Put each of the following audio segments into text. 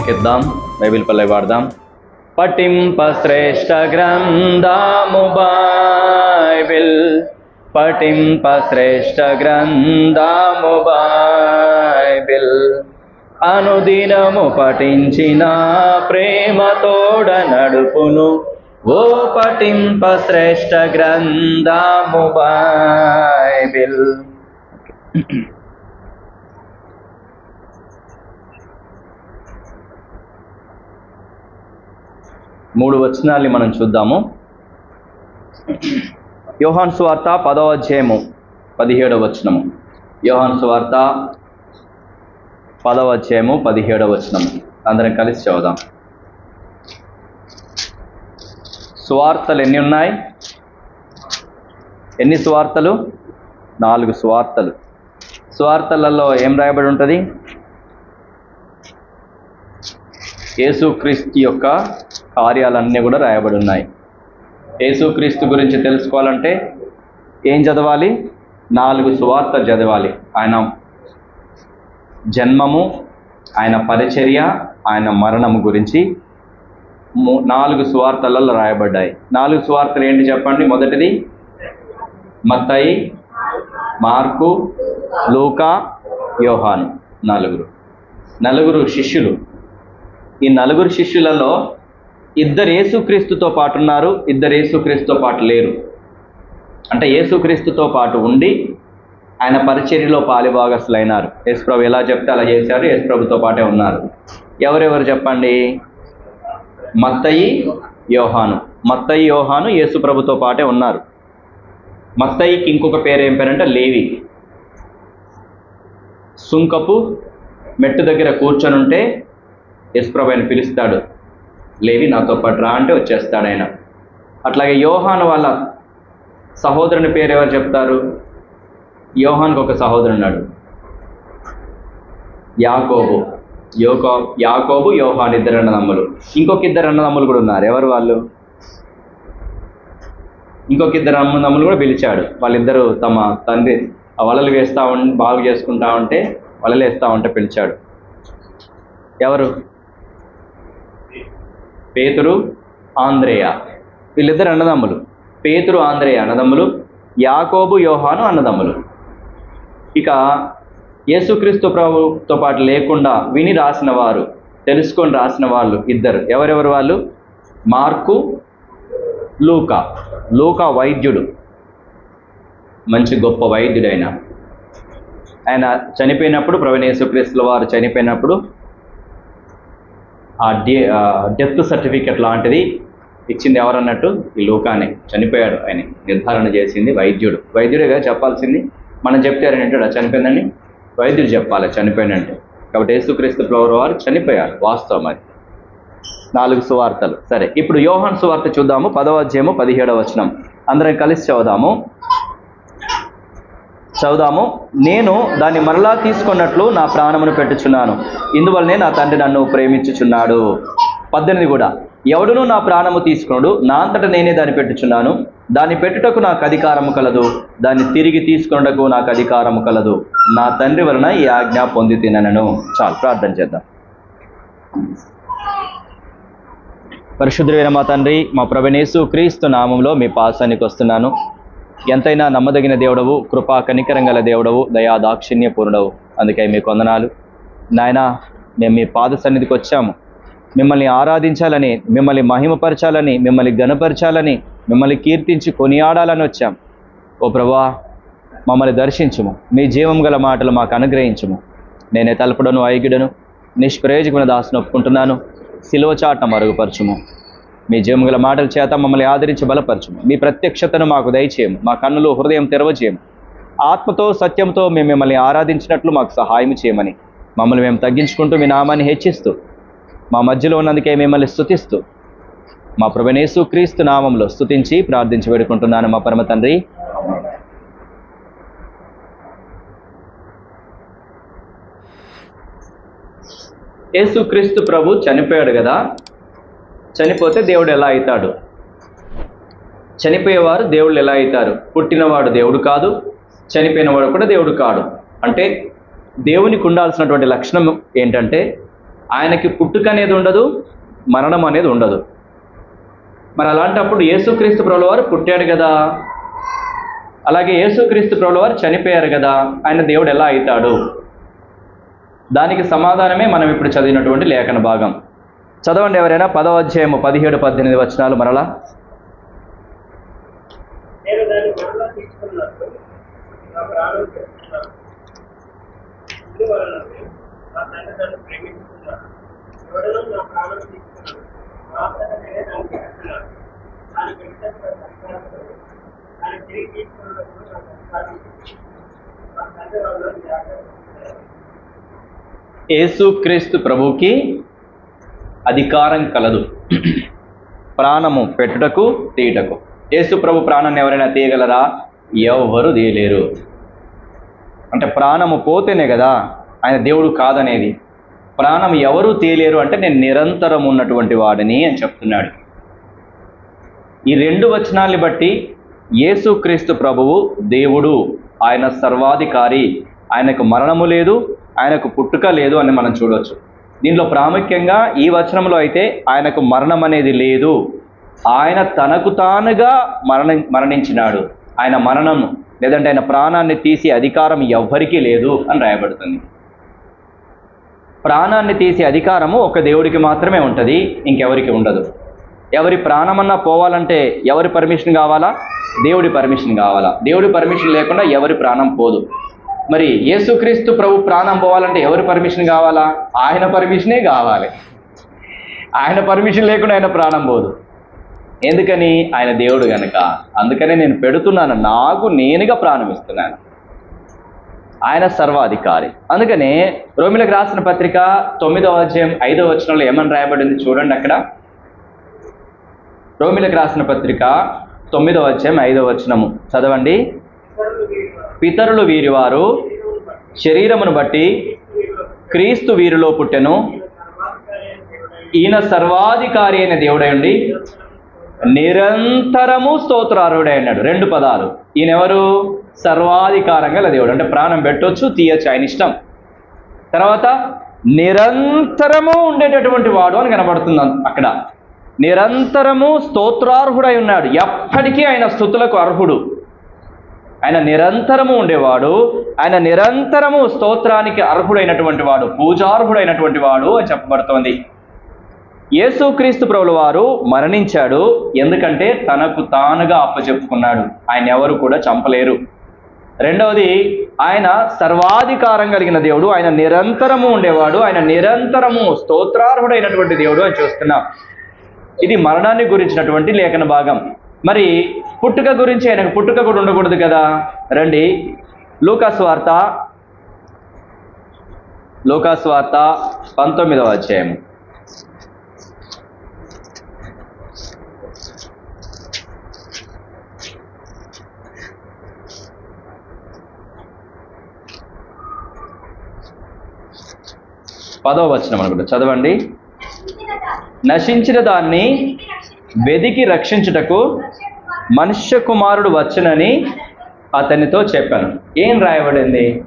ఎక్కిద్దాం Bible పల్లె వాడదాం. పఠింప శ్రేష్ట గ్రంథము బైబిల్ పఠింప శ్రేష్ట గ్రంథము బైబిల్ అనుదినము పఠించిన ప్రేమతోడ నడుపును. ఓ పఠింప శ్రేష్ట గ్రంథము మూడు వచనాల్ని మనం చూద్దాము. యోహాన్ సువార్త పదవ అధ్యాయము పదిహేడవ వచనము. యోహాన్ సువార్త పదవ అధ్యాయము పదిహేడవ వచనము. అందరం కలిసి చదువుదాం. సువార్తలు ఎన్ని ఉన్నాయి? ఎన్ని సువార్తలు? నాలుగు సువార్తలు. సువార్తలలో ఏం రాయబడి ఉంటుంది? యేసుక్రీస్తు యొక్క కార్యాలన్నీ కూడా రాయబడి ఉన్నాయి యేసుక్రీస్తు గురించి తెలుసుకోవాలంటే ఏం చదవాలి? నాలుగు సువార్త చదవాలి. ఆయన జన్మము ఆయన పరిచర్య ఆయన మరణము గురించి నాలుగు సువార్తలలో రాయబడ్డాయి. నాలుగు సువార్తలు ఏంటి చెప్పండి? మొదటిది మత్తయి మార్కు లూకా యోహాను. నలుగురు. నలుగురు శిష్యులు. ఈ నలుగురు శిష్యులలో ఇద్దరు యేసుక్రీస్తుతో పాటు ఉన్నారు ఇద్దరు యేసుక్రీస్తుతో పాటు లేరు. అంటే యేసుక్రీస్తుతో పాటు ఉండి ఆయన పరిచర్యలో పాలిభాగస్తులైనారు యేసుప్రభు ఎలా చెప్తే అలా చేశారు యేసుప్రభుతో పాటే ఉన్నారు. ఎవరెవరు చెప్పండి? మత్తయి యోహాను. మత్తయి యోహాను యేసుప్రభుతో పాటే ఉన్నారు. మత్తయికి ఇంకొక పేరు ఏం పేరంటే లేవి. సుంకపు మెట్టు దగ్గర కూర్చొని ఉంటే ఆయన పిలుస్తాడు. లేవి నాతో పాటు రా అంటే వచ్చేస్తాడు ఆయన. అట్లాగే యోహాను వాళ్ళ సహోదరుని పేరు ఎవరు చెప్తారు? యోహాన్కి ఒక సహోదరుడు ఉన్నాడు. యాకోబు. యోకో యాకోబు యోహాన్ ఇద్దరు అన్నదమ్ములు. ఇంకొక ఇద్దరు అన్నదమ్ములు కూడా ఉన్నారు. ఎవరు వాళ్ళు? ఇంకొక ఇద్దరు అన్నదమ్ములు కూడా పిలిచాడు. వాళ్ళిద్దరూ తమ తండ్రి వలలు వేస్తూ ఉం బాగు చేసుకుంటా ఉంటే వలలు వేస్తూ ఉంటే పిలిచాడు. ఎవరు? పేతురు ఆంధ్రేయ వీళ్ళిద్దరు అన్నదమ్ములు. పేతురు ఆంధ్రేయ అన్నదమ్ములు యాకోబు యోహాను అన్నదమ్ములు. ఇక యేసుక్రీస్తు ప్రభుతో పాటు లేకుండా విని రాసిన వారు తెలుసుకొని రాసిన వాళ్ళు ఇద్దరు. ఎవరెవరు వాళ్ళు? మార్కు లూకా. లూకా వైద్యుడు. మంచి గొప్ప వైద్యుడైన. ఆయన చనిపోయినప్పుడు ప్రవీణ యేసుక్రీస్తుల వారు చనిపోయినప్పుడు ఆ డే డెత్ సర్టిఫికెట్ లాంటిది ఇచ్చింది ఎవరన్నట్టు ఈ లోకానే చనిపోయాడు ఆయన. నిర్ధారణ చేసింది వైద్యుడు. వైద్యుడిగా చెప్పాల్సింది. మనం చెప్తే ఆయన చనిపోయిందని వైద్యుడు చెప్పాలి చనిపోయినంటే కాబట్టి యేసుక్రీస్తు ప్రభువు వారు చనిపోయారు వాస్తవం అది. నాలుగు సువార్తలు. సరే ఇప్పుడు యోహాన్ సువార్త చూద్దాము. పదవ అధ్యాయము పదిహేడవ వచనం. అందరం కలిసి చదువుదాము. చదుదాము నేను దాన్ని మరలా తీసుకున్నట్లు నా ప్రాణమును పెట్టుచున్నాను. ఇందువల్లనే నా తండ్రి నన్ను ప్రేమించుచున్నాడు. పద్దెనిమిది కూడా. ఎవడునూ నా ప్రాణము తీసుకున్నాడు నా అంతట నేనే దాన్ని పెట్టుచున్నాను. దాన్ని పెట్టుటకు నాకు అధికారము కలదు. దాన్ని తిరిగి తీసుకున్నటకు నాకు అధికారము కలదు. నా తండ్రి వలన ఈ ఆజ్ఞ పొంది తినను చాలు ప్రార్థన చేద్దాం. పరిశుద్ధుడైన మా తండ్రి మా ప్రభనేసు క్రీస్తు నామంలో మీ పాసానికి వస్తున్నాను. ఎంతైనా నమ్మదగిన దేవుడవు కృపా కనికరంగల దేవుడవు దయా దాక్షిణ్య పూర్ణవు అందుకే మీ కొందనాలు నాయనా మేము మీ పాద సన్నిధికి వచ్చాము. మిమ్మల్ని ఆరాధించాలని మిమ్మల్ని మహిమపరచాలని మిమ్మల్ని గణపరచాలని మిమ్మల్ని కీర్తించి కొనియాడాలని వచ్చాం. ఓ ప్రభా మమ్మల్ని దర్శించుము. మీ జీవం గల మాటలు మాకు అనుగ్రహించుము. నేనే తలపడను ఐగిడను. నిష్ప్రయోజకమైన దాసును ఒప్పుకుంటున్నాను. సిలువ చాట మరుగుపరచుము. మీ జీవం గల మాటల చేత మమ్మల్ని ఆదరించి బలపరచుము. మీ ప్రత్యక్షతను మాకు దయచేయము. మా కన్నులు హృదయం తెరవచేయము ఆత్మతో సత్యంతో మేము మిమ్మల్ని ఆరాధించినట్లు మాకు సహాయం చేయమని మమ్మల్ని మేము తగ్గించుకుంటూ మీ నామాన్ని హెచ్చిస్తూ మా మధ్యలో ఉన్నందుకే మిమ్మల్ని స్థుతిస్తూ మా ప్రభనేసు క్రీస్తు నామంలో స్థుతించి ప్రార్థించి వేడుకుంటున్నాను మా పరమ తండ్రి. యేసుక్రీస్తు ప్రభు చనిపోయాడు కదా. చనిపోతే దేవుడు ఎలా అవుతాడు? చనిపోయేవారు దేవుళ్ళు ఎలా అవుతారు? పుట్టినవాడు దేవుడు కాదు చనిపోయినవాడు కూడా దేవుడు కాడు. అంటే దేవునికి ఉండాల్సినటువంటి లక్షణం ఏంటంటే ఆయనకి పుట్టుక అనేది ఉండదు మరణం అనేది ఉండదు. మరి అలాంటప్పుడు యేసుక్రీస్తు ప్రభుల వారు పుట్టాడు కదా. అలాగే యేసుక్రీస్తు ప్రభుల వారు చనిపోయారు కదా. ఆయన దేవుడు ఎలా అవుతాడు? దానికి సమాధానమే మనం ఇప్పుడు చదివినటువంటి లేఖన భాగం. చదవండి ఎవరైనా పదవ అధ్యాయము పదిహేడు పద్దెనిమిది వచనాలు మరలా. యేసుక్రీస్తు ప్రభుకి అధికారం కలదు. ప్రాణము పెట్టుటకు తీయటకు. యేసు ప్రభు ప్రాణాన్ని ఎవరైనా తీయగలరా? ఎవరు తీయలేరు. అంటే ప్రాణము పోతేనే కదా ఆయన దేవుడు కాదనేది. ప్రాణం ఎవరు తీయలేరు అంటే నేను నిరంతరం ఉన్నటువంటి వాడిని అని చెప్తున్నాడు. ఈ రెండు వచనాల్ని బట్టి యేసుక్రీస్తు ప్రభువు దేవుడు ఆయన సర్వాధికారి. ఆయనకు మరణము లేదు ఆయనకు పుట్టుక లేదు అని మనం చూడవచ్చు దీనిలో ప్రాముఖ్యంగా ఈ వచనంలో అయితే ఆయనకు మరణం అనేది లేదు. ఆయన తనకు తానుగా మరణ మరణించినాడు. ఆయన మరణం లేదంటే ఆయన ప్రాణాన్ని తీసి అధికారం ఎవ్వరికీ లేదు అని రాయబడుతుంది. ప్రాణాన్ని తీసే అధికారము ఒక దేవుడికి మాత్రమే ఉంటుంది ఇంకెవరికి ఉండదు. ఎవరి ప్రాణమన్నా పోవాలంటే ఎవరి పర్మిషన్ కావాలా? దేవుడి పర్మిషన్ కావాలా? దేవుడి పర్మిషన్ లేకుండా ఎవరి ప్రాణం పోదు. మరి యేసుక్రీస్తు ప్రభు ప్రాణం పోవాలంటే ఎవరి పర్మిషన్ కావాలా? ఆయన పర్మిషనే కావాలి. ఆయన పర్మిషన్ లేకుండా ఆయన ప్రాణం పోదు. ఎందుకని? ఆయన దేవుడు గనక. అందుకనే నేను పెడుతున్నాను. నాకు నేనుగా ప్రాణం ఇస్తున్నాను ఆయన సర్వాధికారి. అందుకనే రోమిలకు రాసిన పత్రిక తొమ్మిదవ అధ్యాయం ఐదవ వచనంలో ఏమని రాయబడింది చూడండి అక్కడ. రోమిలకు రాసిన పత్రిక తొమ్మిదవ అధ్యాయం ఐదవ వచనము. చదవండి. పితరులు వీరివారు శరీరమును బట్టి క్రీస్తు వీరిలో పుట్టెను. ఈయన సర్వాధికారి అయిన దేవుడై ఉండి నిరంతరము స్తోత్రారుడే అన్నాడు రెండు పదాలు. ఈయన ఎవరు? సర్వాధికారం గల దేవుడు. అంటే ప్రాణం పెట్టొచ్చు తీయచ్చు ఆయన ఇష్టం. తర్వాత నిరంతరము ఉండేటటువంటి వాడు అని కనబడుతుంది అక్కడ. నిరంతరము స్తోత్రార్హుడై ఉన్నాడు. ఎప్పటికీ ఆయన స్థుతులకు అర్హుడు. ఆయన నిరంతరము ఉండేవాడు. ఆయన నిరంతరము స్తోత్రానికి అర్హుడైనటువంటి వాడు పూజార్హుడైనటువంటి వాడు అని చెప్పబడుతోంది. యేసుక్రీస్తు ప్రభుల వారు మరణించాడు. ఎందుకంటే తనకు తానుగా అప్పచెప్పుకున్నాడు ఆయన ఎవరు కూడా చంపలేరు. రెండవది ఆయన సర్వాధికారం కలిగిన దేవుడు ఆయన నిరంతరము ఉండేవాడు ఆయన నిరంతరము స్తోత్రార్హుడైనటువంటి దేవుడు అని చూస్తున్నాం. ఇది మరణాన్ని గురించినటువంటి లేఖన భాగం. మరి పుట్టుక గురించి ఆయనకు పుట్టుక కూడా ఉండకూడదు కదా? రండి. లూకాస్ వార్త. లూకాస్ వార్త పంతొమ్మిదవ అధ్యాయం. పదవ వచనం అనుకుంటా. చదవండి. నశించిన దాన్ని వెదికి రక్షించుటకు మనుష్య కుమారుడు వచ్చనని అతనితో చెప్పాను. ఏం రాయబడింది?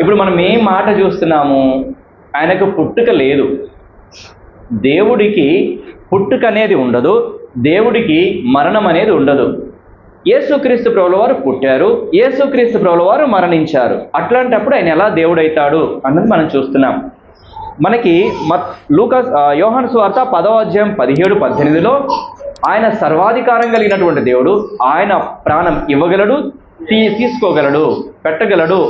ఇప్పుడు మనం ఏం మాట చూస్తున్నాము? ఆయనకు పుట్టుక లేదు. దేవుడికి పుట్టుక అనేది ఉండదు. దేవుడికి మరణం అనేది ఉండదు. యేసుక్రీస్తు ప్రభుల వారు పుట్టారు. యేసుక్రీస్తు ప్రభుల వారు మరణించారు. అట్లాంటప్పుడు ఆయన ఎలా దేవుడైతాడు అన్నది మనం చూస్తున్నాం. మనకి మత్ యోహన్ సువార్త పదవ అధ్యాయం పదిహేడు పద్దెనిమిదిలో ఆయన సర్వాధికారం కలిగినటువంటి దేవుడు ఆయన ప్రాణం ఇవ్వగలడు తీ తీసుకోగలడు పెట్టగలడు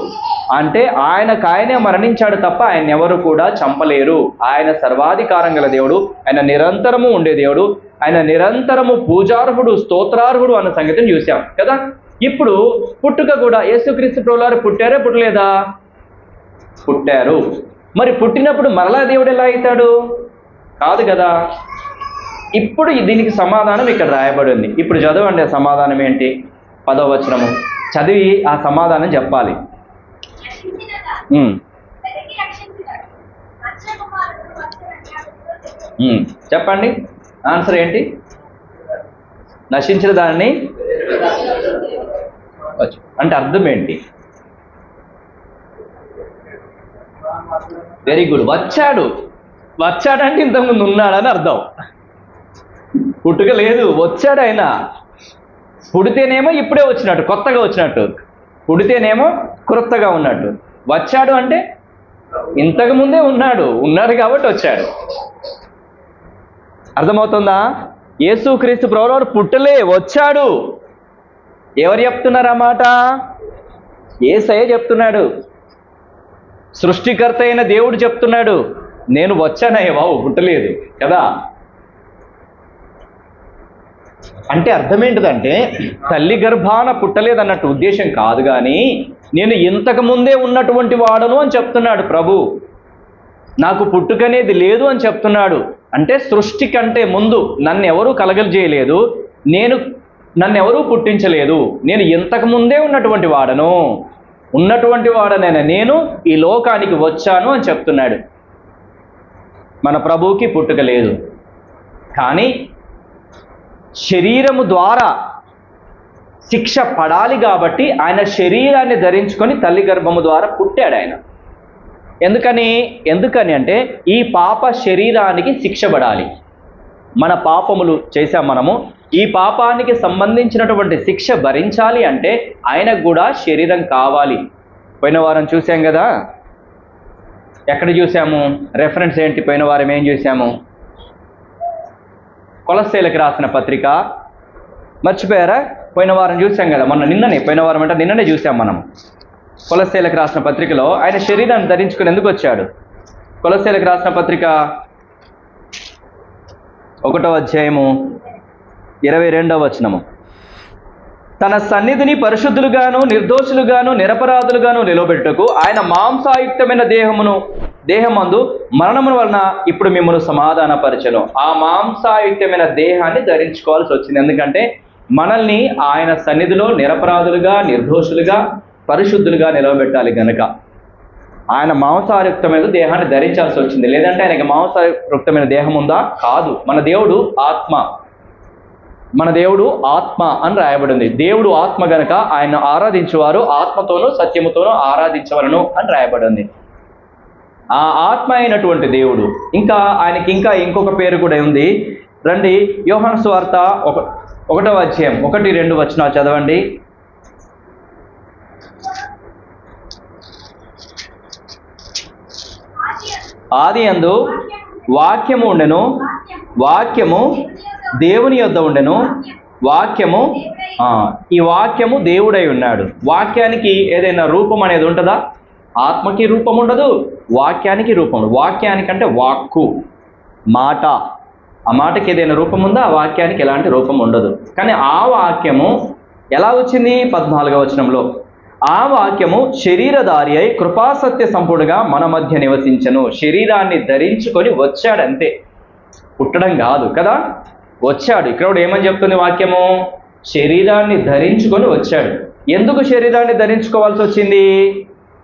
అంటే ఆయనకు ఆయనే మరణించాడు తప్ప ఆయన ఎవరు కూడా చంపలేరు. ఆయన సర్వాధికారం గల దేవుడు ఆయన నిరంతరము ఉండే దేవుడు ఆయన నిరంతరము పూజార్హుడు స్తోత్రార్హుడు అన్న సంగతిని చూసాం కదా? ఇప్పుడు పుట్టుక కూడా యేసుక్రీస్తు ప్రభులారు పుట్టారే పుట్టలేదా? పుట్టారు. మరి పుట్టినప్పుడు మరలా దేవుడు ఎలా అవుతాడు? కాదు కదా. ఇప్పుడు దీనికి సమాధానం ఇక్కడ రాయబడి ఉంది ఇప్పుడు చదవండి సమాధానం ఏంటి? పదవ వచనము. చదివి ఆ సమాధానం చెప్పాలి. చెప్పండి. ఆన్సర్ ఏంటి? నశించిన దానిని వచ్చు. అంటే అర్థం ఏంటి? వెరీ గుడ్ వచ్చాడు. వచ్చాడంటే ఇంతకుముందు ఉన్నాడని అర్థం. పుట్టుక లేదు. వచ్చాడు ఆయన పుడితేనేమో ఇప్పుడే వచ్చినట్టు కొత్తగా వచ్చినట్టు. పుడితేనేమో క్రొత్తగా ఉన్నట్టు. వచ్చాడు అంటే ఇంతకు ముందే ఉన్నాడు. ఉన్నాడు కాబట్టి వచ్చాడు. అర్థమవుతుందా? యేసుక్రీస్తు ప్రభువారు పుట్టలే వచ్చాడు. ఎవరు చెప్తున్నారు అన్నమాట మాట? ఏసయ్య చెప్తున్నాడు. సృష్టికర్త అయిన దేవుడు చెప్తున్నాడు నేను వచ్చానయ్య బాబు పుట్టలేదు కదా? అంటే అర్థం ఏంటిదంటే తల్లి గర్భాన పుట్టలేదన్నట్టు ఉద్దేశం కాదు కానీ నేను ఇంతకు ముందే ఉన్నటువంటి వాడను అని చెప్తున్నాడు ప్రభు. నాకు పుట్టుకనేది లేదు అని చెప్తున్నాడు. అంటే సృష్టి కంటే ముందు నన్ను ఎవరూ కలగలిచేయలేదు నేను నన్ను ఎవరూ పుట్టించలేదు నేను ఇంతకు ముందే ఉన్నటువంటి వాడను. ఉన్నటువంటి వాడనైనా నేను ఈ లోకానికి వచ్చాను అని చెప్తున్నాడు. మన ప్రభువుకి పుట్టుక లేదు. కానీ శరీరము ద్వారా శిక్ష పడాలి కాబట్టి ఆయన శరీరాన్ని ధరించుకొని తల్లి గర్భము ద్వారా పుట్టాడు ఆయన. ఎందుకని? ఎందుకని అంటే ఈ పాప శరీరానికి శిక్ష పడాలి. మన పాపములు చేశాం మనము ఈ పాపానికి సంబంధించినటువంటి శిక్ష భరించాలి అంటే ఆయనకు కూడా శరీరం కావాలి. పోయిన వారం చూసాం కదా? ఎక్కడ చూసాము రెఫరెన్స్ ఏంటి? పోయిన వారం ఏం చూసాము కొలస్సేలకు రాసిన పత్రిక. మర్చిపోయారా? పోయిన వారం చూసాం కదా? మొన్న నిన్ననే పోయిన వారం అంటే నిన్ననే చూసాం మనం. కొలస్సేలకు రాసిన పత్రికలో ఆయన శరీరాన్ని ధరించుకుని ఎందుకు వచ్చాడు? కొలస్సేలకు రాసిన పత్రిక. ఒకటో అధ్యాయము. ఇరవై రెండవ వచనము. తన సన్నిధిని పరిశుద్ధులుగాను నిర్దోషులుగాను నిరపరాధులుగాను నిలబెట్టుకు ఆయన మాంసాయుక్తమైన దేహమును దేహమందు మరణము వలన ఇప్పుడు మిమ్మల్ని సమాధానపరచను. ఆ మాంసాయుక్తమైన దేహాన్ని ధరించుకోవాల్సి వచ్చింది. ఎందుకంటే మనల్ని ఆయన సన్నిధిలో నిరపరాధులుగా నిర్దోషులుగా పరిశుద్ధులుగా నిలవబెట్టాలి గనక. ఆయన మాంసాయుక్తమైన దేహాన్ని ధరించాల్సి వచ్చింది. లేదంటే ఆయనకి మాంసాయుక్తమైన దేహం ఉందా? కాదు. మన దేవుడు ఆత్మ. మన దేవుడు ఆత్మ అని రాయబడింది. దేవుడు ఆత్మ గనక ఆయన ఆరాధించేవారు ఆత్మతోనూ సత్యముతోనూ ఆరాధించవలను అని రాయబడింది. ఆ ఆత్మ అయినటువంటి దేవుడు. ఇంకా ఆయనకి ఇంకా ఇంకొక పేరు కూడా ఉంది. రండి యోహన్ స్వార్త ఒక ఒకటో అధ్యాయం ఒకటి రెండు వచ్చిన చదవండి. ఆది అందు వాక్యము ఉండెను. వాక్యము దేవుని యొద్ద ఉండెను వాక్యము ఈ వాక్యము దేవుడై ఉన్నాడు. వాక్యానికి ఏదైనా రూపం అనేది ఉంటుందా? ఆత్మకి రూపం ఉండదు వాక్యానికి రూపం వాక్యానికి అంటే వాక్కు మాట. ఆ మాటకి ఏదైనా రూపం ఉందా? ఆ వాక్యానికి ఎలాంటి రూపం ఉండదు. కానీ ఆ వాక్యము ఎలా వచ్చింది? పద్నాలుగవ వచనంలో. ఆ వాక్యము శరీరధారి అయి కృపాసత్య సంపుడుగా మన మధ్య నివసించను. శరీరాన్ని ధరించుకొని వచ్చాడంతే. పుట్టడం కాదు కదా? వచ్చాడు. ఇక్కడ కూడా ఏమని చెప్తుంది వాక్యము? శరీరాన్ని ధరించుకొని వచ్చాడు. ఎందుకు శరీరాన్ని ధరించుకోవాల్సి వచ్చింది?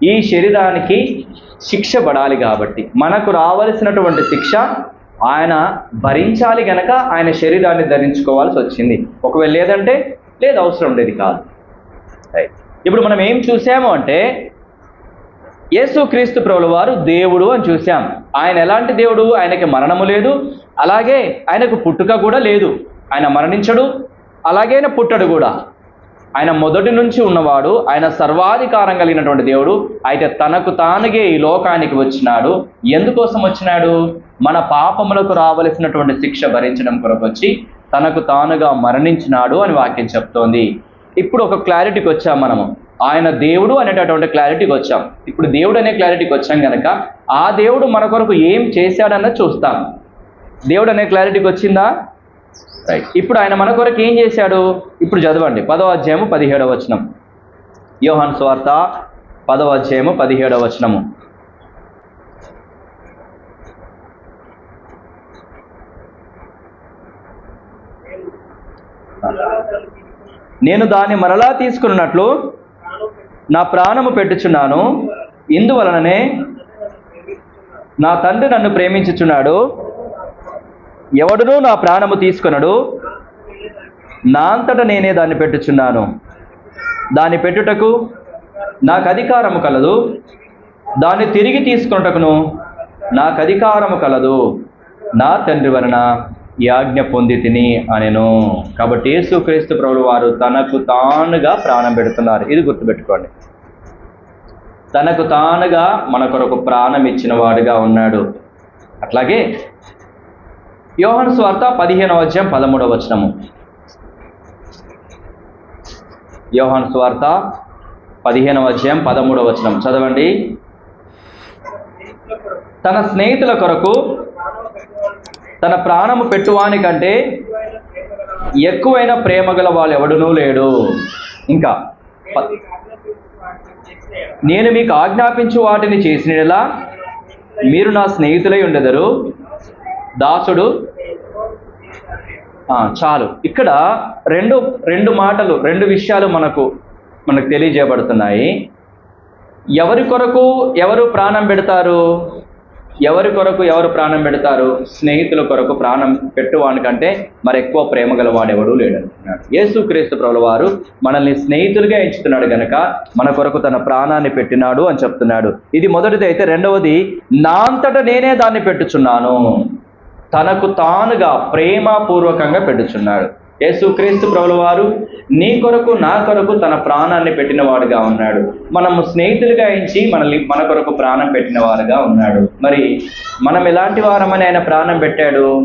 ఈ శరీరానికి శిక్ష పడాలి కాబట్టి. మనకు రావలసినటువంటి శిక్ష ఆయన భరించాలి గనక ఆయన శరీరాన్ని ధరించుకోవాల్సి వచ్చింది. ఒకవేళ లేదంటే లేదు అవసరం ఉండేది కాదు. రైట్ ఇప్పుడు మనం ఏం చూసాము అంటే యేసుక్రీస్తు ప్రభుల వారు దేవుడు అని చూశాం. ఆయన ఎలాంటి దేవుడు? ఆయనకి మరణము లేదు. అలాగే ఆయనకు పుట్టుక కూడా లేదు. ఆయన మరణించడు. అలాగే ఆయన పుట్టడు కూడా. ఆయన మొదటి నుంచి ఉన్నవాడు ఆయన సర్వాధికారం కలిగినటువంటి దేవుడు అయితే తనకు తానుగే ఈ లోకానికి వచ్చినాడు. ఎందుకోసం వచ్చినాడు? మన పాపములకు రావలసినటువంటి శిక్ష భరించడం కొరకు వచ్చి తనకు తానుగా మరణించినాడు అని వాక్యం చెప్తోంది. ఇప్పుడు ఒక క్లారిటీకి వచ్చాం మనము. ఆయన దేవుడు అనేటటువంటి క్లారిటీకి వచ్చాం. ఇప్పుడు దేవుడు అనే క్లారిటీకి వచ్చాం కనుక ఆ దేవుడు మన కొరకు ఏం చేశాడన్నది చూస్తాం. దేవుడు అనే క్లారిటీకి వచ్చిందా? రైట్ ఇప్పుడు ఆయన మన కొరకు ఏం చేశాడు? ఇప్పుడు చదవండి. పదవ అధ్యాయము పదిహేడవ వచనం. యోహాన్ స్వార్త పదవ అధ్యాయము పదిహేడవ వచనము. నేను దాన్ని మరలా తీసుకున్నట్లు నా ప్రాణము పెట్టుచున్నాను. ఇందువలననే నా తండ్రి నన్ను ప్రేమించుచున్నాడు. ఎవడునూ నా ప్రాణము తీసుకొనడు. నా అంతట నేనే దాన్ని పెట్టుచున్నాను. దాన్ని పెట్టుటకు నాకు అధికారము కలదు. దాన్ని తిరిగి తీసుకొనుటకును నాకు అధికారము కలదు. నా తండ్రి వలన ఈ ఆజ్ఞ పొంది తిని అనెను. కాబట్టి యేసుక్రీస్తు ప్రభులు వారు తనకు తానుగా ప్రాణం పెడుతున్నారు. ఇది గుర్తుపెట్టుకోండి. తనకు తానుగా మన కొరకు ప్రాణం ఇచ్చిన వాడుగా ఉన్నాడు. అట్లాగే యోహన్ స్వార్త పదిహేనవ అధ్యాయం పదమూడవ వచనము. యోహన్ స్వార్త పదిహేనవ అధ్యాయం పదమూడవ వచనం. చదవండి. తన స్నేహితుల కొరకు తన ప్రాణము పెట్టువాని కంటే ఎక్కువైన ప్రేమ గల వాళ్ళు ఎవడునూ లేడు. ఇంకా నేను మీకు ఆజ్ఞాపించు వాటిని చేసినలా మీరు నా స్నేహితులై ఉండెదరు. దాసుడు చాలు. ఇక్కడ రెండు రెండు మాటలు రెండు విషయాలు మనకు మనకు తెలియజేయబడుతున్నాయి. ఎవరి కొరకు ఎవరు ప్రాణం పెడతారు? ఎవరి కొరకు ఎవరు ప్రాణం పెడతారు? స్నేహితుల కొరకు ప్రాణం పెట్టువానికంటే మరి ఎక్కువ ప్రేమ గలవాడెవడు లేడంటున్నాడు యేసుక్రీస్తు ప్రభుల వారు మనల్ని స్నేహితులుగా ఎంచుతున్నాడు గనక మన కొరకు తన ప్రాణాన్ని పెట్టినాడు అని చెప్తున్నాడు. ఇది మొదటిది అయితే రెండవది నా అంతట నేనే దాన్ని పెట్టుచున్నాను. తనకు తానుగా ప్రేమపూర్వకంగా పెట్టుచున్నాడు. యేసుక్రీస్తు ప్రభుల వారు నీ కొరకు నా కొరకు తన ప్రాణాన్ని పెట్టిన వాడుగా ఉన్నాడు. మనము స్నేహితులుగా ఇచ్చి మనల్ని మన కొరకు ప్రాణం పెట్టినవారుగా ఉన్నాడు. మరి మనం ఎలాంటి వారమని ఆయన ప్రాణం పెట్టాడు?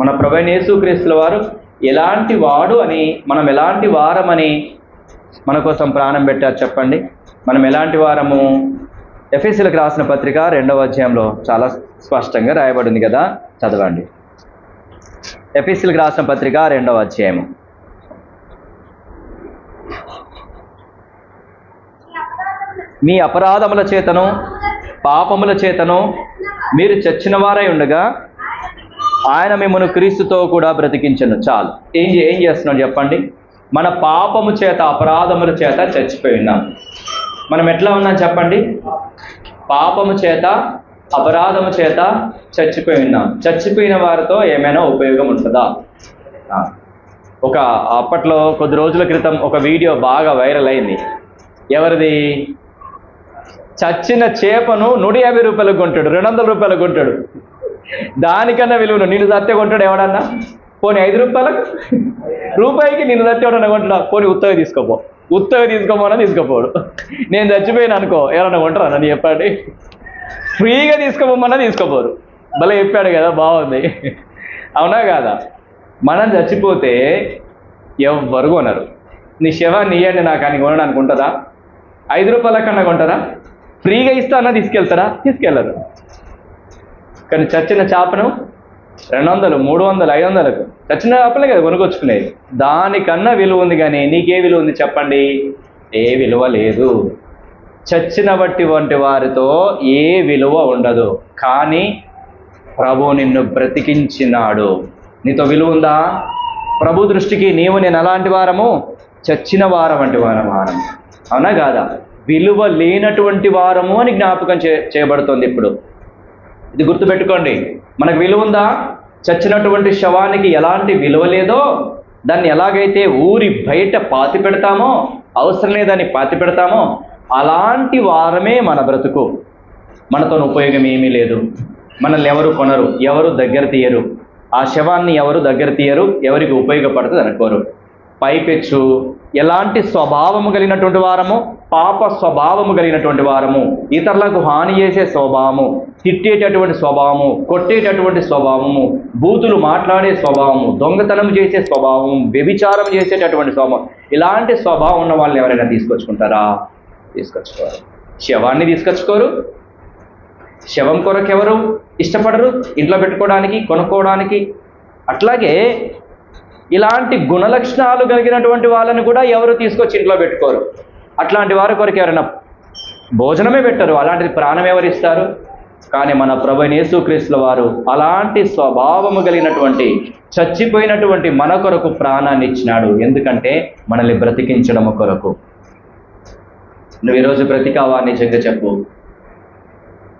మన ప్రభు యేసుక్రీస్తుల వారు ఎలాంటి వాడు అని మనం ఎలాంటి వారమని మన కోసం ప్రాణం పెట్టారు చెప్పండి. మనం ఎలాంటి వారము? ఎఫ్ఎస్సీలకు రాసిన పత్రిక రెండవ అధ్యాయంలో చాలా స్పష్టంగా రాయబడింది కదా. చదవండి. ఎపిసిల్కి రాసిన పత్రిక రెండవ అధ్యాయము. మీ అపరాధముల చేతను పాపముల చేతను మీరు చచ్చిన వారై ఉండగా ఆయన మిమ్మల్ని క్రీస్తుతో కూడా బ్రతికించను. చాలు. ఏం ఏం చేస్తున్నాడు చెప్పండి? మన పాపము చేత అపరాధముల చేత చచ్చిపోయి ఉన్నాం. మనం ఎట్లా ఉన్నాం చెప్పండి? పాపము చేత అపరాధము చేత చచ్చిపోయి ఉన్నాం చచ్చిపోయిన వారితో ఏమైనా ఉపయోగం ఉంటుందా? ఒక అప్పట్లో కొద్ది రోజుల క్రితం ఒక వీడియో బాగా వైరల్ అయింది. ఎవరిది? చచ్చిన చేపను నూట యాభై రూపాయలకు కొంటాడు రెండు వందల రూపాయలకు కొంటాడు. దానికన్నా విలువను నేను సత్తే కొంటాడు ఎవడన్నా? పోనీ ఐదు రూపాయలకు రూపాయికి నేను సత్య ఎవడన్నా కొంటాడా పోనీ ఉత్తవి తీసుకోపో. ఉత్తగా తీసుకోపోనా తీసుకోపోడు. నేను చచ్చిపోయాను అనుకో ఎవరన్నా కొంటారా నన్ను చెప్పండి? ఫ్రీగా తీసుకోమన్నా తీసుకోపోరు భలే చెప్పాడు కదా బాగుంది. అవునా కాదా? మనం చచ్చిపోతే ఎవ్వరు కొనరు. నీ శవాన్ని ఇవ్వండి నాకు అని కొనడానికి ఉంటుందా? ఐదు రూపాయల కన్నా కొంటారా ఫ్రీగా ఇస్తానా తీసుకెళ్తారా? తీసుకెళ్ళరు కానీ చచ్చిన చేపను రెండు వందలు మూడు వందలు ఐదు వందలకు చచ్చిన చేపలే కదా కొనుకొచ్చుకునేది దానికన్నా విలువ ఉంది కానీ నీకే విలువ ఉంది చెప్పండి. ఏ విలువ లేదు. చచ్చిన బట్టి వంటి వారితో ఏ విలువ ఉండదు. కానీ ప్రభు నిన్ను బ్రతికించినాడు. నీతో విలువ ఉందా? ప్రభు దృష్టికి నీవు నేను అలాంటి వారము? చచ్చిన వారం వంటి వారం వారం అవునా కాదా? విలువ లేనటువంటి వారము అని జ్ఞాపకం చే చేయబడుతుంది ఇప్పుడు. ఇది గుర్తుపెట్టుకోండి. మనకు విలువ ఉందా? చచ్చినటువంటి శవానికి ఎలాంటి విలువ లేదో దాన్ని ఎలాగైతే ఊరి బయట పాతి పెడతామో అవసరం లేదని పాతి పెడతామో అలాంటి వారమే మన బ్రతుకు. మనతో ఉపయోగం ఏమీ లేదు. మనల్ని ఎవరు కొనరు ఎవరు దగ్గర తీయరు. ఆ శవాన్ని ఎవరు దగ్గర తీయరు ఎవరికి ఉపయోగపడుతుంది అనుకోరు పైపెచ్చు ఎలాంటి స్వభావము కలిగినటువంటి వారము పాప స్వభావము కలిగినటువంటి వారము ఇతరులకు హాని చేసే స్వభావము తిట్టేటటువంటి స్వభావము కొట్టేటటువంటి స్వభావము బూతులు మాట్లాడే స్వభావము దొంగతనం చేసే స్వభావము వ్యభిచారం చేసేటటువంటి స్వభావం ఇలాంటి స్వభావం ఉన్న వాళ్ళని ఎవరైనా తీసుకొచ్చుకుంటారా? తీసుకొచ్చుకోరు. శవాన్ని తీసుకొచ్చుకోరు. శవం కొరకు ఎవరు ఇష్టపడరు. ఇంట్లో పెట్టుకోవడానికి కొనుక్కోవడానికి. అట్లాగే ఇలాంటి గుణలక్షణాలు కలిగినటువంటి వాళ్ళని కూడా ఎవరు తీసుకొచ్చి ఇంట్లో పెట్టుకోరు. అట్లాంటి వారి కొరకు ఎవరైనా భోజనమే పెట్టరు. అలాంటిది ప్రాణం ఎవరు ఇస్తారు? కానీ మన ప్రభు యేసుక్రీస్తుల వారు అలాంటి స్వభావము కలిగినటువంటి చచ్చిపోయినటువంటి మన కొరకు ప్రాణాన్ని ఇచ్చినాడు. ఎందుకంటే మనల్ని బ్రతికించడం కొరకు. నువ్వు ఈరోజు బ్రతికావా నిజంగా చెప్పు.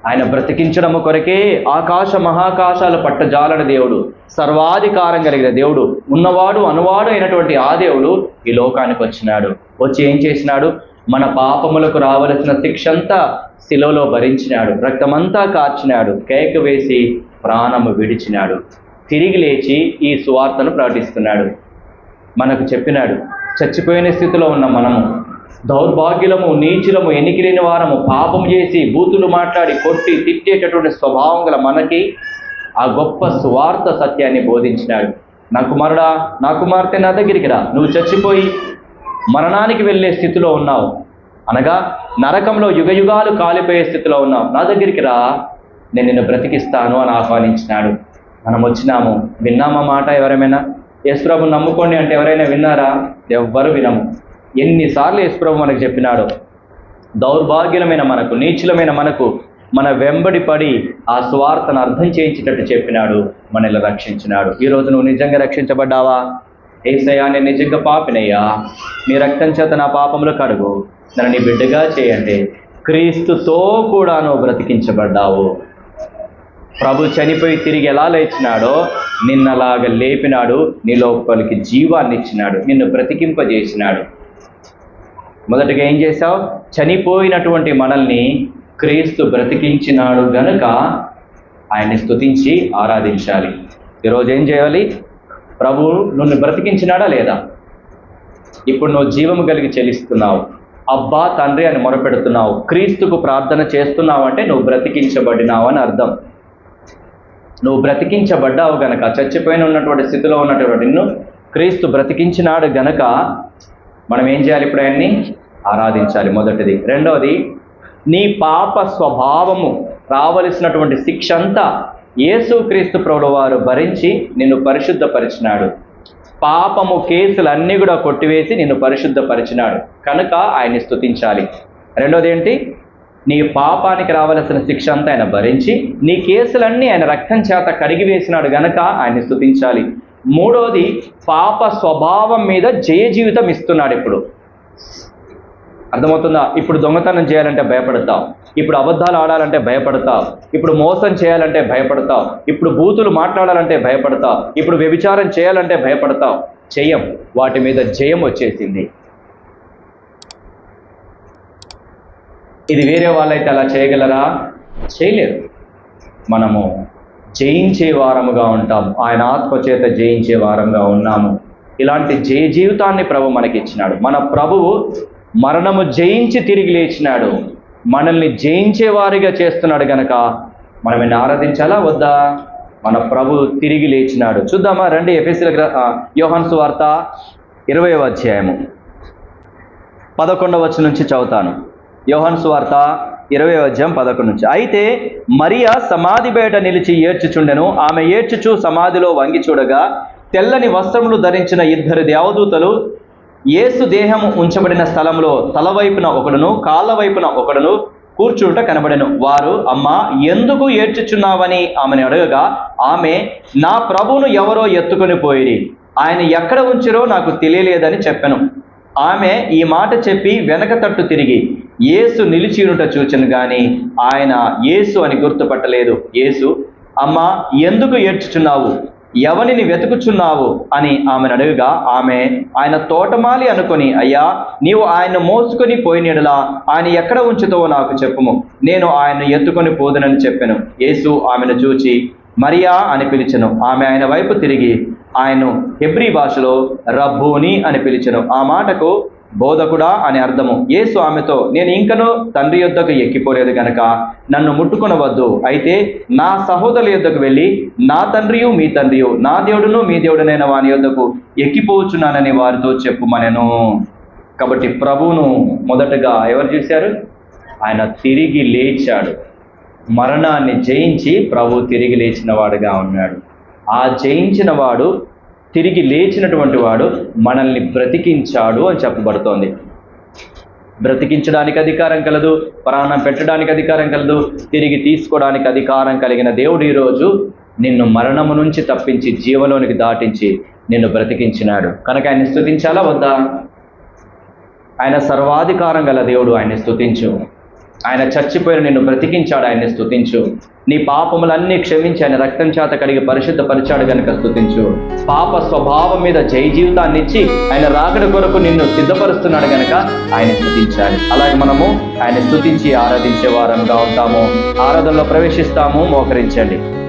ఆయన బ్రతికించడము కొరకే ఆకాశ మహాకాశాలు పట్టజాలని దేవుడు. సర్వాధికారం కలిగిన దేవుడు. ఉన్నవాడు అనువాడు అయినటువంటి ఆ దేవుడు ఈ లోకానికి వచ్చినాడు. వచ్చి ఏం చేసినాడు? మన పాపములకు రావలసిన శిక్షంతా శిలవలో భరించినాడు. రక్తమంతా కార్చినాడు. కేక వేసి ప్రాణము విడిచినాడు. తిరిగి లేచి ఈ సువార్తను ప్రకటిస్తున్నాడు. మనకు చెప్పినాడు చచ్చిపోయిన స్థితిలో ఉన్న మనము దౌర్భాగ్యులము నీచులము ఎన్నికలేని వారము పాపం చేసి బూతులు మాట్లాడి కొట్టి తిట్టేటటువంటి స్వభావం గల మనకి ఆ గొప్ప స్వార్థ సత్యాన్ని బోధించినాడు. నా కుమారుడా నా కుమార్తె నా దగ్గరికి రా నువ్వు చచ్చిపోయి మరణానికి వెళ్ళే స్థితిలో ఉన్నావు. అనగా నరకంలో యుగయుగాలు కాలిపోయే స్థితిలో ఉన్నావు. నా దగ్గరికి రా నేను నిన్ను బ్రతికిస్తాను అని ఆహ్వానించినాడు. మనం వచ్చినాము. విన్నామా మాట ఎవరైనా యేసుప్రభు నమ్ముకోండి అంటే ఎవరైనా విన్నారా? ఎవ్వరు వినము. ఎన్నిసార్లు యేసుప్రభు మనకు చెప్పినాడో? దౌర్భాగ్యులమైన మనకు నీచులమైన మనకు మన వెంబడి పడి ఆ స్వార్థను అర్థం చేయించేటట్టు చెప్పినాడు మనల్ని రక్షించినాడు. ఈరోజు నువ్వు నిజంగా రక్షించబడ్డావా? ఏసయ్యా నేను నిజంగా పాపినయ్యా. నీ రక్తం చేత నా పాపములు కడుగు. నన్ను నీ బిడ్డగా చేయండి. క్రీస్తుతో కూడా నువ్వు బ్రతికించబడ్డావు. ప్రభు చనిపోయి తిరిగి ఎలా లేచినాడో నిన్నలాగా లేపినాడు నీ లోపలికి జీవాన్ని ఇచ్చినాడు నిన్ను బ్రతికింపజేసినాడు. మొదటగా ఏం చేశావు? చనిపోయినటువంటి మనల్ని క్రీస్తు బ్రతికించినాడు గనుక ఆయన్ని స్తుతించి ఆరాధించాలి. ఈరోజు ఏం చేయాలి? ప్రభు నువ్వు బ్రతికించినాడా లేదా? ఇప్పుడు నువ్వు జీవము కలిగి చెల్లిస్తున్నావు. అబ్బా తండ్రి అని మొరపెడుతున్నావు. క్రీస్తుకు ప్రార్థన చేస్తున్నావు అంటే నువ్వు బ్రతికించబడినావు అని అర్థం. నువ్వు బ్రతికించబడ్డావు గనక చచ్చిపోయిన ఉన్నటువంటి స్థితిలో ఉన్నటువంటి నిన్ను క్రీస్తు బ్రతికించినాడు గనక మనం ఏం చేయాలి ఇప్పుడు ఆయన్ని? ఆరాధించాలి. మొదటిది. రెండవది నీ పాప స్వభావము రావలసినటువంటి శిక్ష అంతా యేసుక్రీస్తు ప్రభుల వారు భరించి నిన్ను పరిశుద్ధపరిచినాడు. పాపము కేసులన్నీ కూడా కొట్టివేసి నిన్ను పరిశుద్ధపరిచినాడు. కనుక ఆయన్ని స్తుతించాలి. రెండోది ఏంటి? నీ పాపానికి రావలసిన శిక్ష అంతా ఆయన భరించి నీ కేసులన్నీ ఆయన రక్తం చేత కడిగి వేసినాడు గనక ఆయన్ని స్తుతించాలి. మూడోది పాప స్వభావం మీద జయ జీవితం ఇస్తున్నాడు ఇప్పుడు. అర్థమవుతుందా? ఇప్పుడు దొంగతనం చేయాలంటే భయపడతాం. ఇప్పుడు అబద్ధాలు ఆడాలంటే భయపడతాం. ఇప్పుడు మోసం చేయాలంటే భయపడతాం. ఇప్పుడు బూతులు మాట్లాడాలంటే భయపడతాం. ఇప్పుడు వ్యభిచారం చేయాలంటే భయపడతాం. జయం వాటి మీద జయం వచ్చేసింది. ఇది వేరే వాళ్ళైతే అలా చేయగలరా? చేయలేరు. మనము జయించే వారముగా ఉంటాం ఆయన ఆత్మచేత జయించే వారంగా ఉన్నాము. ఇలాంటి జయ జీవితాన్ని ప్రభు మనకి ఇచ్చినాడు మన ప్రభువు మరణము జయించి తిరిగి లేచినాడు. మనల్ని జయించే వారిగా చేస్తున్నాడు గనక మనం ఆరాధించాలా? వద్దా? మన ప్రభు తిరిగి లేచినాడు. చూద్దామా? రండి ఎఫ్ఎస్సీల గ్ర యోహాన్సు వార్త ఇరవై అధ్యాయము. పదకొండవ వచ్చి నుంచి చదువుతాను. యోహాన్ సువార్త ఇరవై అధ్యాయం పదకొండు నుంచి. అయితే మరియా సమాధి బయట నిలిచి ఏడ్చుచుండెను. ఆమె ఏడ్చుచు సమాధిలో వంగి చూడగా తెల్లని వస్త్రములు ధరించిన ఇద్దరు దేవదూతలు యేసు దేహము ఉంచబడిన స్థలంలో తల వైపున ఒకడును కాళ్ళ వైపున ఒకడును కూర్చుంట కనబడెను. వారు అమ్మ ఎందుకు ఏడ్చుచున్నావని ఆమెను అడగగా ఆమె నా ప్రభువును ఎవరో ఎత్తుకొని పోయిరి. ఆయన ఎక్కడ ఉంచిరో నాకు తెలియలేదని చెప్పెను. ఆమె ఈ మాట చెప్పి వెనక తట్టు తిరిగి యేసు నిలిచియునుట చూచను గాని ఆయన యేసు అని గుర్తుపట్టలేదు. యేసు అమ్మ ఎందుకు ఏడ్చుచున్నావు? ఎవరిని వెతుకుచున్నావు? అని ఆమెను అడగగా ఆమె ఆయన తోటమాలి అనుకొని అయ్యా నీవు ఆయన మోసుకొని పోయినడలా ఆయన ఎక్కడ ఉంచుతావో నాకు చెప్పుము. నేను ఆయన ఎత్తుకొని పోదునని చెప్పాను. యేసు ఆమెను చూచి మరియా అని పిలిచెను. ఆమె ఆయన వైపు తిరిగి ఆయన హెబ్రీ భాషలో రబ్బూని అని పిలిచెను. ఆ మాటకు బోధకుడా అని అర్థము. యేసు ఆమెతో నేను ఇంకనూ తండ్రి యొద్దకు ఎక్కిపోలేదు గనక నన్ను ముట్టుకొనవద్దు. అయితే నా సహోదరుల యొద్దకు వెళ్ళి నా తండ్రియు మీ తండ్రియు నా దేవుడును మీ దేవుడునైన వాని యొద్దకు ఎక్కిపోవచ్చున్నానని వారితో చెప్పుమనెను. కాబట్టి ప్రభువును మొదటగా ఎవరు చూశారు? ఆయన తిరిగి లేచాడు. మరణాన్ని జయించి ప్రభు తిరిగి లేచిన వాడుగా ఉన్నాడు. ఆ జయించిన వాడు తిరిగి లేచినటువంటి వాడు మనల్ని బ్రతికించాడు అని చెప్పబడుతోంది. బ్రతికించడానికి అధికారం కలదు ప్రాణం పెట్టడానికి అధికారం కలదు తిరిగి తీసుకోవడానికి అధికారం కలిగిన దేవుడు ఈరోజు నిన్ను మరణము నుంచి తప్పించి జీవలోనికి దాటించి నిన్ను బ్రతికించినాడు. కనుక ఆయన్ని స్థుతించాలా వద్దా? ఆయన సర్వాధికారం గల దేవుడు ఆయన్ని స్తుతించు. ఆయన చచ్చిపోయిన నిన్ను బ్రతికించాడు ఆయన్ని స్తుతించు. నీ పాపములన్నీ క్షమించి ఆయన రక్తం చేత కడిగి పరిశుద్ధపరిచాడు కనుక స్తుతించు. పాప స్వభావం మీద జై జీవితాన్ని ఇచ్చి ఆయన రాకడ కొరకు నిన్ను సిద్ధపరుస్తున్నాడు గనుక ఆయన స్తుతించాలి. అలాగే మనము ఆయన స్థుతించి ఆరాధించే వారంగా ఉంటాము. ఆరాధనలో ప్రవేశిస్తాము మోకరించండి.